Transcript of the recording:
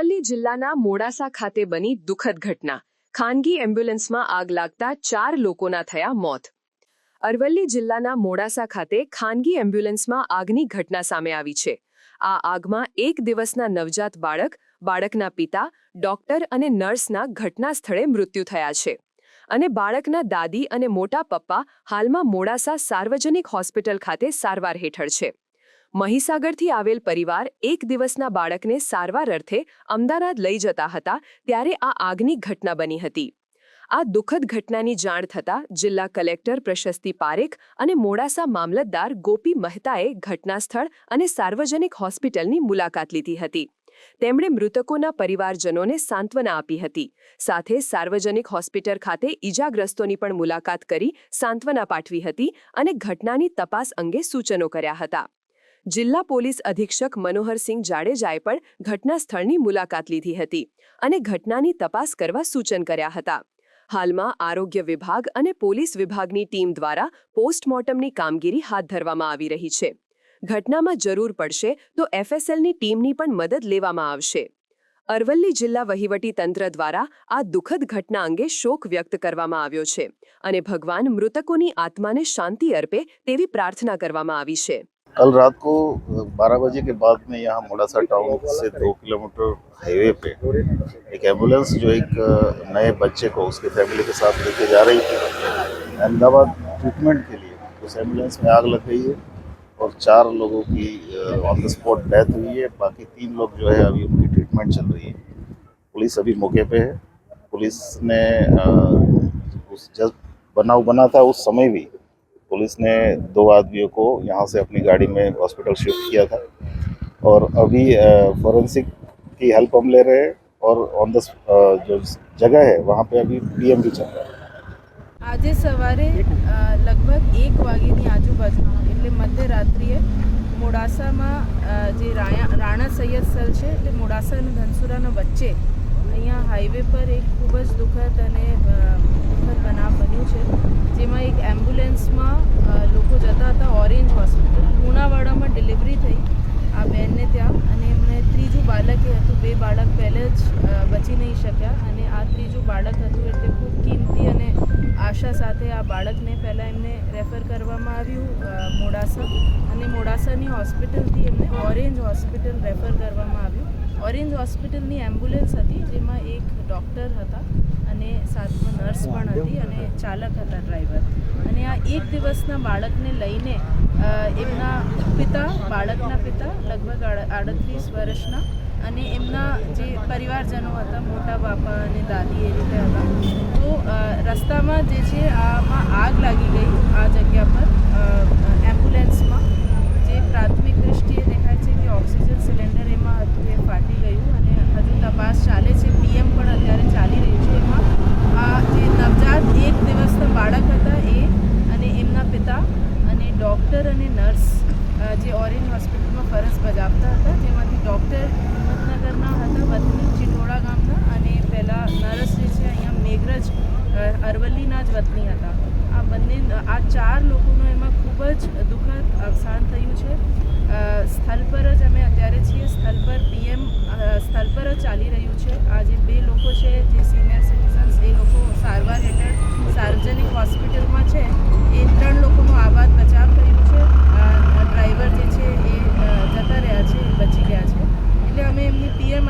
અરવલ્લી જિલ્લાના મોડાસા ખાતે બની દુઃખદ ઘટના. ખાનગી એમ્બ્યુલન્સમાં આગ લાગતા ચાર લોકોના થયા મોત. અરવલ્લી જિલ્લાના મોડાસા ખાતે ખાનગી એમ્બ્યુલન્સમાં આગની ઘટના સામે આવી છે. આ આગમાં એક દિવસના નવજાત બાળક, બાળકના પિતા, ડોક્ટર અને નર્સના ઘટના સ્થળે મૃત્યુ થયા છે. અને બાળકના દાદી અને મોટા પપ્પા હાલમાં મોડાસા સાર્વજનિક હોસ્પિટલ ખાતે સારવાર હેઠળ છે. મહીસાગરથી આવેલ પરિવાર એક દિવસના બાળકને સારવાર અર્થે અમદાવાદ લઈ જતા હતા ત્યારે આ આગની ઘટના બની હતી. આ દુઃખદ ઘટનાની જાણ થતાં જિલ્લા કલેક્ટર પ્રશસ્તિ પારેખ અને મોડાસા મામલતદાર ગોપી મહેતાએ ઘટનાસ્થળ અને સાર્વજનિક હોસ્પિટલની મુલાકાત લીધી હતી. તેમણે મૃતકોના પરિવારજનોને સાંત્વના આપી હતી. સાથે સાર્વજનિક હોસ્પિટલ ખાતે ઈજાગ્રસ્તોની પણ મુલાકાત કરી સાંત્વના પાઠવી હતી અને ઘટનાની તપાસ અંગે સૂચનો કર્યા હતા. જિલ્લા પોલીસ અધિક્ષક મનોહરસિંહ જાડેજાએ પણ ઘટના સ્થળની મુલાકાત લીધી હતી અને ઘટનાની તપાસ કરવા સૂચન કર્યા હતા. હાલમાં આરોગ્ય વિભાગ અને પોલીસ વિભાગની ટીમ દ્વારા પોસ્ટમોર્ટમની કામગીરી હાથ ધરવામાં આવી રહી છે. ઘટનામાં જરૂર પડશે તો એફએસએલની ટીમની પણ મદદ લેવામાં આવશે. અરવલ્લી જિલ્લા વહીવટી તંત્ર દ્વારા આ દુઃખદ ઘટના અંગે શોક વ્યક્ત કરવામાં આવ્યો છે અને ભગવાન મૃતકોની આત્માને શાંતિ અર્પે તેવી પ્રાર્થના કરવામાં આવી છે. कल रात को बारह बजे के बाद में यहाँ मोड़ासा टाउन से दो किलोमीटर हाईवे पे एक एंबुलेंस जो एक नए बच्चे को उसके फैमिली के साथ लेके जा रही थी। अहमदाबाद ट्रीटमेंट के लिए उस एंबुलेंस में आग लग गई है और चार लोगों की ऑन द स्पॉट डेथ हुई है। बाकी तीन लोग जो है अभी उनकी ट्रीटमेंट चल रही है। पुलिस अभी मौके पे है। पुलिस ने उस जब बनाव बना था उस समय भी पुलिस ने दो आदमियों को यहाँ से अपनी गाड़ी में हॉस्पिटल शिफ्ट किया था और अभी फॉरेंसिक की हेल्प हम ले रहे हैं और ऑन द जो जगह है वहाँ पे अभी पीएम भी चल रहा है આજે સવારે અ, લગભગ એક વાગ્યાની આજુબાજુ એટલે મધ્યરાત્રિએ મોડાસામાં અ, જે રાયા રાણા સૈયદ સ્થળ છે એટલે મોડાસા અને ધનસુરાના વચ્ચે અહીંયા હાઈવે પર એક ખૂબ જ દુઃખદ અને અ, દુઃખદ બનાવ બન્યું છે જેમાં એક એમ્બ્યુલન્સમાં લોકો જતા હતા ઓરેન્જ હોસ્પિટલ લુણાવાડામાં ડિલિવરી થઈ આ બેનને ત્યાં અને એમણે ત્રીજું બાળક હતું, બે બાળક પહેલે જ બચી નહીં શક્યા અને આ ત્રીજું બાળક હતું એટલે ખૂબ કિંમતી અને આશા સાથે આ બાળકને પહેલાં એમને રેફર કરવામાં આવ્યું મોડાસા. અને મોડાસાની હોસ્પિટલથી એમને ઓરેન્જ હોસ્પિટલ રેફર કરવામાં આવ્યું. ઓરેન્જ હોસ્પિટલની એમ્બ્યુલન્સ હતી, જેમાં એક ડૉક્ટર હતા. અને સાથમાં નર્સ પણ હતી અને ચાલક હતા ડ્રાઈવર અને આ એક દિવસના બાળકને લઈને એમના પિતા બાળકના પિતા લગભગ આડત્રીસ વર્ષના અને એમના જે પરિવારજનો હતા મોટા બાપા અને દાદી એ રીતે હતા. તો રસ્તામાં જે છે આમાં આગ લાગી ગઈ આ જગ્યા પર અ, એમ્બ્યુલન્સમાં જે પ્રાથમિક દૃષ્ટિએ દેખાય છે કે ઓક્સિજન સિલિન્ડર એમાં હતું એ ફાટી ગયું અને હજુ તપાસ ચાલે છે પીએમ પણ અત્યારે ચાલી રહ્યું છે એમાં આ જે નવજાત એક દિવસના બાળક હતા એ અને એમના પિતા અને ડૉક્ટર અને નર્સ અ, જે ઓરેન્જ હોસ્પિટલમાં ફરજ બજાવતા હતા, જેમાંથી ડૉક્ટર હિંમતનગરના હતા વતની ચિટોડા ગામના અને પહેલાં નર્સ જે છે, અહીંયા મેઘરજ અરવલ્લીના જ વતની હતા. આ બંને, આ ચાર લોકોનું એમાં ખૂબ જ દુઃખદ અવસાન થયું છે. સ્થળ પર જ અમે અત્યારે છીએ. સ્થળ પર પીએમ સ્થળ પર જ ચાલી રહ્યું છે. આ જે બે લોકો છે, જે સિનિયર સિટીઝન્સ એ લોકો સારવાર હેઠળ સાર્વજનિક હોસ્પિટલમાં છે એ ત્રણ લોકોનો આબાદ બચાવ થયું છે અ, ડ્રાઈવર જે છે એ અ, જતા રહ્યા છે એ બચી ગયા છે એટલે અમે એમની પીએમ